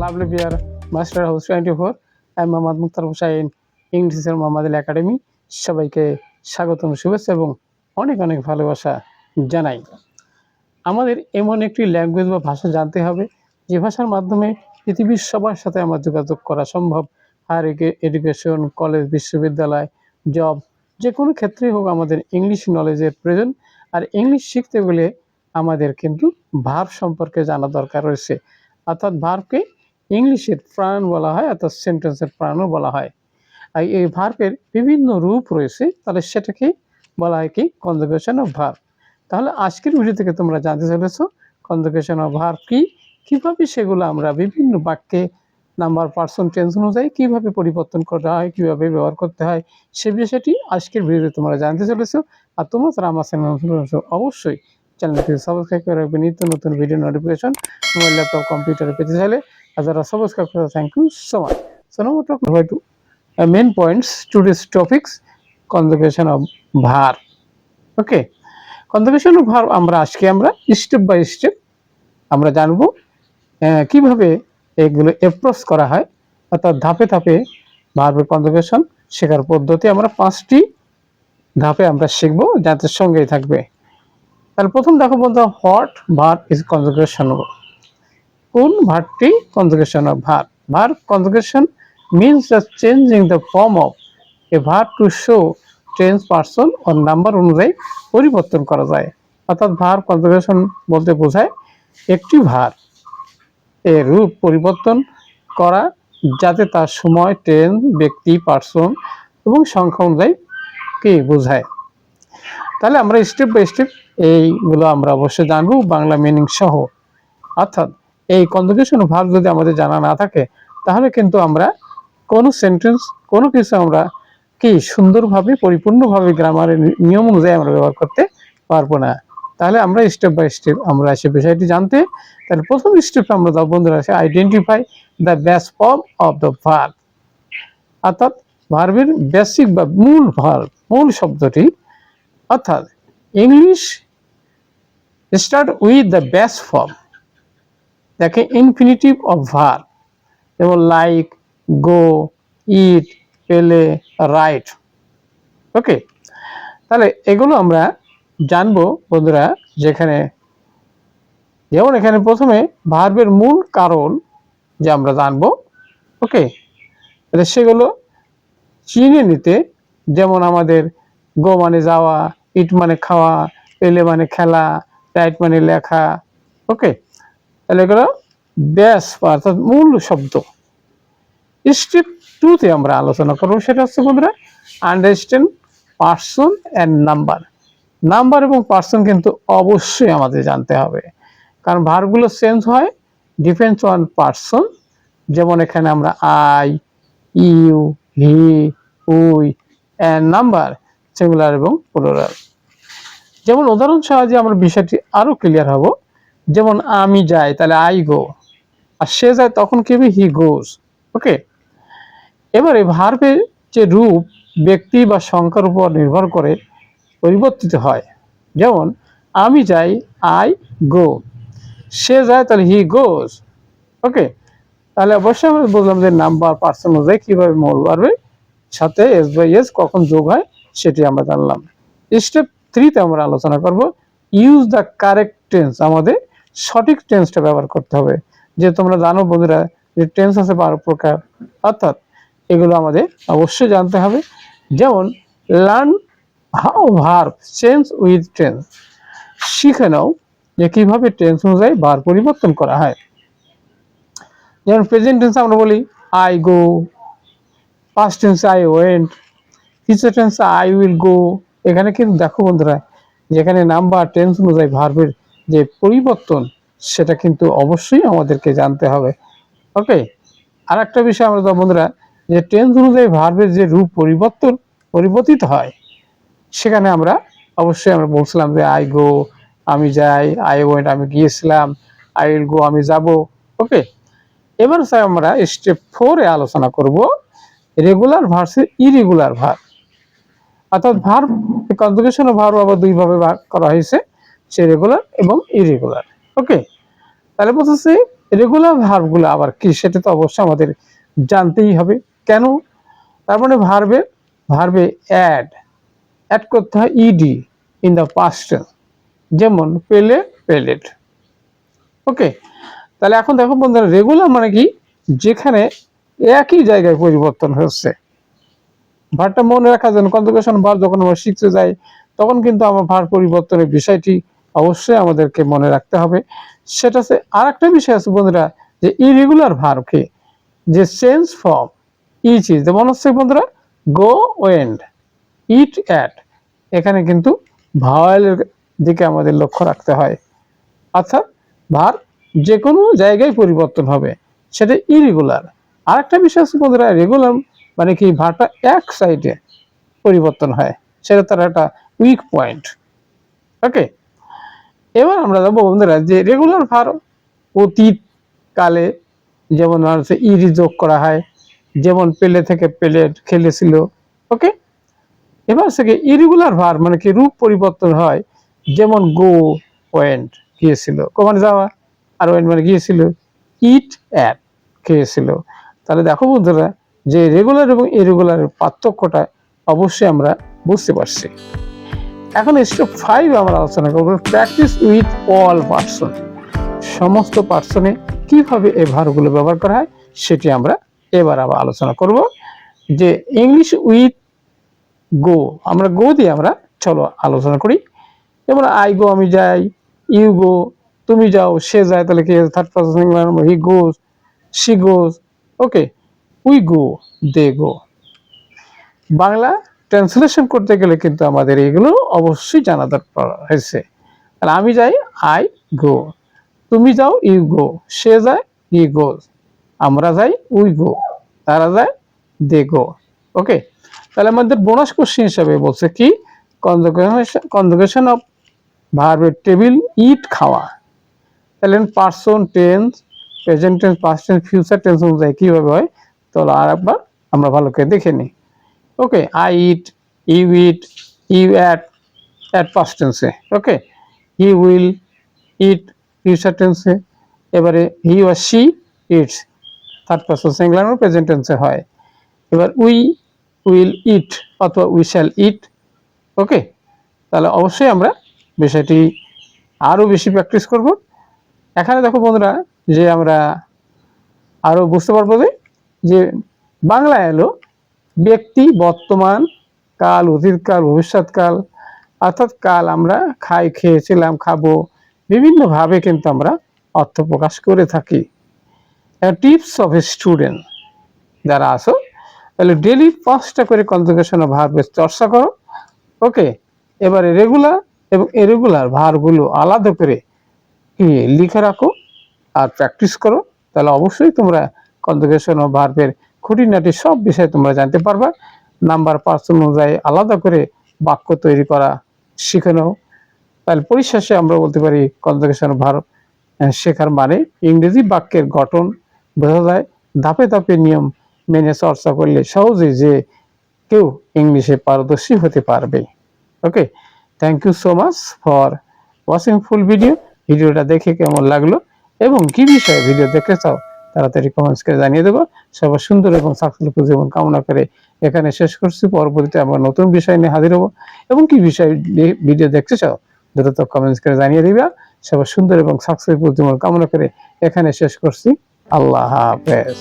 Lovely bear master house twenty four. আমি মোহাম্মদ মুক্তার হুসাইন ইংলিশের Mohammad Ali academy. সবাইকে স্বাগতম, শুভেচ্ছা এবং অনেক অনেক ভালোবাসা জানাই। আমাদের এমন একটি ল্যাঙ্গুয়েজ বা ভাষা জানতে হবে, যে ভাষার মাধ্যমে পৃথিবীর সবার সাথে আমার যোগাযোগ করা সম্ভব। হায়ার এডুকেশন কলেজ বিশ্ববিদ্যালয় জব যে কোনো ক্ষেত্রেই হোক আমাদের ইংলিশ নলেজের প্রয়োজন। আর ইংলিশ শিখতে গেলে আমাদের কিন্তু ভার্ব সম্পর্কে জানা দরকার রয়েছে। অর্থাৎ ভার্বকে ইংলিশের প্রাণ বলা হয়, অর্থাৎ সেন্টেন্সের প্রাণও বলা হয়। আর এই ভার্বের বিভিন্ন রূপ রয়েছে, তাহলে সেটাকে বলা হয় কি? কনজুগেশন অফ ভার্ব তাহলে আজকের ভিডিও থেকে তোমরা জানতে চলেছো কনজুগেশন অফ ভার্ব কি? কীভাবে সেগুলো আমরা বিভিন্ন বাক্যে নাম্বার পার্সন টেন্স অনুযায়ী কীভাবে পরিবর্তন করা হয়, কীভাবে ব্যবহার করতে হয়, সে বিষয়টি আজকের ভিডিওতে তোমরা জানতে চলেছো। আর তোমরা যারা আমার চ্যানেল অবশ্যই চ্যানেলটি সাবস্ক্রাইব করে রাখবে নিত্য নতুন ভিডিও নোটিফিকেশন মোবাইল ল্যাপটপ কম্পিউটারে পেতে চাইলে আর যারা সাবস্ক্রাইব করে thank you so much so now talk to main points today's topics conjugation of verb okay conjugation of verb আমরা আজকে আমরা স্টেপ বাই স্টেপ আমরা জানব কীভাবে এগুলো অ্যাপ্রোচ করা হয়, অর্থাৎ ধাপে ধাপে ভার্বের কনজুগেশন শেখার পদ্ধতি আমরা পাঁচটি ধাপে আমরা শিখব, যাতে সঙ্গেই থাকবে। তাহলে প্রথম দেখো বলতো হট ভার ইজ কনজুগেশন কোন ভারটি conjugation of verb verb conjugation means the changing the form of a verb to show tense person or number অনুযায়ী পরিবর্তন করা যায়। অর্থাৎ ভার কনজুগেশন বলতে বোঝায় একটি ভার এর রূপ পরিবর্তন করা যাতে তার সময় টেন ব্যক্তি পার্সন এবং সংখ্যা অনুযায়ী কি বোঝায়। তাহলে আমরা স্টেপ বাই স্টেপ এইগুলো আমরা অবশ্যই জানব, বাংলা মিনিং সহ। অর্থাৎ এই কনজুগেশন ভাব যদি আমাদের জানা না থাকে, তাহলে কিন্তু আমরা কোনো সেন্টেন্স কোনো কিছু আমরা কি সুন্দরভাবে, পরিপূর্ণভাবে গ্রামারের নিয়ম অনুযায়ী আমরা ব্যবহার করতে পারব না। তাহলে আমরা স্টেপ বাই স্টেপ আমরা সে বিষয়টি জানতে, তাহলে প্রথম স্টেপ আমরা যাব বন্ধুরা আছে identify the base form of the verb অর্থাৎ ভার্বের বেসিক বা মূল ভার্ব মূল শব্দটি অর্থাৎ English start with the base form দেখে ইনফিনিটিভ অফ ভার্ব যেমন লাইক গো ইট পেলে রাইট ওকে তাহলে এগুলো আমরা জানব বন্ধুরা যেখানে, যেমন এখানে প্রথমে ভার্বের মূল কারণ যে আমরা জানব ওকে তাহলে সেগুলো চিনে নিতে, যেমন আমাদের গো মানে যাওয়া ইট মানে খাওয়া এলে মানে খেলা রাইট মানে লেখা ওকে তাহলে এগুলো ব্যাস অর্থাৎ মূল শব্দ। স্টেপ টুতে আমরা আলোচনা করব, সেটা হচ্ছে বন্ধুরা understand person and number number এবং পার্সন কিন্তু অবশ্যই আমাদের জানতে হবে। কারণ ভারগুলো চেঞ্জ হয় ডিপেন্ডস অন পার্সন যেমন এখানে আমরা I you he we and number singular এবং প্লুরাল যেমন উদাহরণ সাহায্যে আমরা বিষয়টি আরও ক্লিয়ার হব। যেমন আমি যাই, তাহলে আই গো আর সে যায়, তখন কি হবে? হি গোজ ওকে এবারে ভার্বের যে রূপ, ব্যক্তি বা সংখ্যার উপর নির্ভর করে পরিবর্তিত হয়। যেমন, আমি যাই আই গো সে যায়, তাহলে হি গোজ ওকে তাহলে অবশ্যই আমরা বললাম যে নাম্বার পার্সন অনুযায়ী কীভাবে মূল সাথে এস বাই এস কখন যোগ হয় সেটি আমরা জানলাম। স্টেপ থ্রিতে আমরা আলোচনা করব ইউজ দ্য কারেক্ট টেন্স আমাদের সঠিক টেন্সটা ব্যবহার করতে হবে। যে তোমরা জানো বন্ধুরা যে টেন্স আছে বারো প্রকার, অর্থাৎ এগুলো আমাদের অবশ্যই জানতে হবে। যেমন learn how verb change with tense শিখে নাও যে কীভাবে টেন্স অনুযায়ী বার পরিবর্তন করা হয়। যেমন প্রেজেন্ট টেন্স আমরা বলি I go past tense I went future tense I will go এখানে কিন্তু দেখো বন্ধুরা, যেখানে নাম্বার টেন্স অনুযায়ী ভার্বের যে পরিবর্তন, সেটা কিন্তু অবশ্যই আমাদেরকে জানতে হবে। ওকে আর একটা বিষয় আমরা বন্ধুরা, যে টেন্স অনুযায়ী ভার্বের যে রূপ পরিবর্তন, পরিবর্তিত হয়, সেখানে আমরা অবশ্যই আমরা বলছিলাম যে আই গো আমি যাই আই ওয়েন্ট আমি গিয়েছিলাম আই উইল গো আমি যাব। ওকে এবার স্যার আমরা স্টেপ ফোরে আলোচনা করব রেগুলার ভার্সেস ইরেগুলার ভার অর্থাৎ ভার কনজুগেশন ও ভার আবার দুই ভাবে ভাগ করা হয়েছে, সে রেগুলার এবং ইরেগুলার ওকে তাহলে বলতেছি রেগুলার ভার্বগুলো আবার কি, সেটা তো অবশ্যই আমাদের জানতেই হবে। কেন? তার মানে ভার্বে ভার্বে অ্যাড অ্যাড করতে হয় ইডি ইন দ্য পাস্ট যেমন পেলে পেলেট ওকে তাহলে এখন দেখো বন্ধুরা রেগুলার মানে কি? যেখানে একই জায়গায় পরিবর্তন হচ্ছে। ভারটা মনে রাখার জন্য কনজুগেশন ভার যখন আমরা শিখতে যাই, তখন কিন্তু আমার ভার পরিবর্তনের বিষয়টি অবশ্যই আমাদেরকে মনে রাখতে হবে। সেটা হচ্ছে আর একটা বিষয় আছে বন্ধুরা, যে ইরেগুলার ভারকে যে চেঞ্জ ফর্ম ইচ ইজ যেমন হচ্ছে বন্ধুরা গো ওয়েন্ড ইট অ্যাট এখানে কিন্তু ভাওয়ালের দিকে আমাদের লক্ষ্য রাখতে হয়। অর্থাৎ ভার যে কোনো জায়গায় পরিবর্তন হবে, সেটা ইরেগুলার আর একটা বিষয় আছে বন্ধুরা রেগুলার মানে কি ভারটা এক সাইডে পরিবর্তন হয়। সেটা তার একটা উইক পয়েন্ট ওকে এবার আমরা যাব বন্ধুরা যে রেগুলার ভার অতীত কালে যেমন হচ্ছে ইরি যোগ করা হয়, যেমন পেলে থেকে প্লেট খেলেছিল। ওকে এবার থেকে ইরেগুলার ভার মানে কি রূপ পরিবর্তন হয়, যেমন গো পয়েন্ট গিয়েছিল। কখন যাওয়া, আর ওয়েন্ট মানে গিয়েছিল ইট অ্যাট খেয়েছিল তাহলে দেখো বন্ধুরা যে রেগুলার এবং ইরেগুলার পার্থক্যটা অবশ্যই আমরা বুঝতে পারছি। এখন স্টেপ ফাইভ আমরা আলোচনা করব প্র্যাকটিস উইথ অল পার্সন সমস্ত পার্সনে কীভাবে এই ভারগুলো ব্যবহার করা হয় সেটি আমরা এবার আবার আলোচনা করব। যে ইংলিশ উইথ গো আমরা গো দিয়ে আমরা চলো আলোচনা করি। যেমন আই গো আমি যাই ইউ গো তুমি যাও, সে যায়, তাহলে কি third person he goes she goes okay we go they go Bangla translation করতে গেলে কিন্তু আমাদের এগুলো অবশ্যই জানা দরকার হয়েছে। তাহলে আমি যাই আই গো তুমি যাও ইউ গো সে যায় ই গো আমরা যাই উই গো তারা যায় দে গো ওকে তাহলে আমাদের বোনাস কোশ্চেন হিসাবে বলছে কি? কনজুগেশন অফ ভার্বের টেবিল ইট খাওয়া। তাহলে person tense present tense past tense future tense অনুযায়ী কীভাবে হয়? তাহলে আর একবার আমরা ভালো করে দেখে নিই। Okay I eat you eat you ate ate past টেন্সে okay he will eat future টেন্সে এবারে he were she eats third person singular present টেন্সে হয়। এবার উই উইল ইট অথবা উই শ্যাল ইট ওকে? তাহলে অবশ্যই আমরা বিষয়টি আরও বেশি প্র্যাকটিস করব। এখানে দেখো বন্ধুরা, যে আমরা আরও বুঝতে পারব যে যে বাংলা এলো, ব্যক্তি, বর্তমান কাল অতীতকাল ভবিষ্যৎকাল অর্থাৎ কাল আমরা খাই খেয়েছিলাম খাব, বিভিন্নভাবে কিন্তু আমরা অর্থ প্রকাশ করে থাকি। টিপস অফ এ স্টুডেন্ট যারা আসো তাহলে ডেলি পাঁচটা করে কনজুগেশন ভার্বের চর্চা করো। ওকে, এবারে রেগুলার এবং ইরেগুলার ভারগুলো আলাদা করে লিখে রাখো আর প্র্যাকটিস করো। তাহলে অবশ্যই তোমরা কনজুগেশন ও ভার্বের খুঁটিনাটি সব বিষয়ে তোমরা জানতে পারবা। নাম্বার পার্সন অনুযায়ী আলাদা করে বাক্য তৈরি করা শিখে নাও। তাহলে পরিশেষে আমরা বলতে পারি কনজুগেশন ভার্ব শেখার মানে ইংরেজি বাক্যের গঠন বোঝা যায়। ধাপে ধাপে নিয়ম মেনে চর্চা করলে সহজেই যে কেউ ইংলিশে পারদর্শী হতে পারবে। Okay? Thank you so much for watching full video ভিডিওটা দেখে কেমন লাগল এবং কি বিষয়ে ভিডিও দেখতে চাও তাড়াতাড়ি কমেন্টস করে জানিয়ে দেবো। সবার সুন্দর এবং সাকসেসফুল জীবন কামনা করে এখানে শেষ করছি। পরবর্তীতে আমরা নতুন বিষয় নিয়ে হাজির হব। এবং কি বিষয় ভিডিও দেখতে চাও, দ্রুত কমেন্টস করে জানিয়ে দিবা। সবার সুন্দর এবং সাকসেসফুল জীবন কামনা করে এখানে শেষ করছি। আল্লাহ হাফেজ।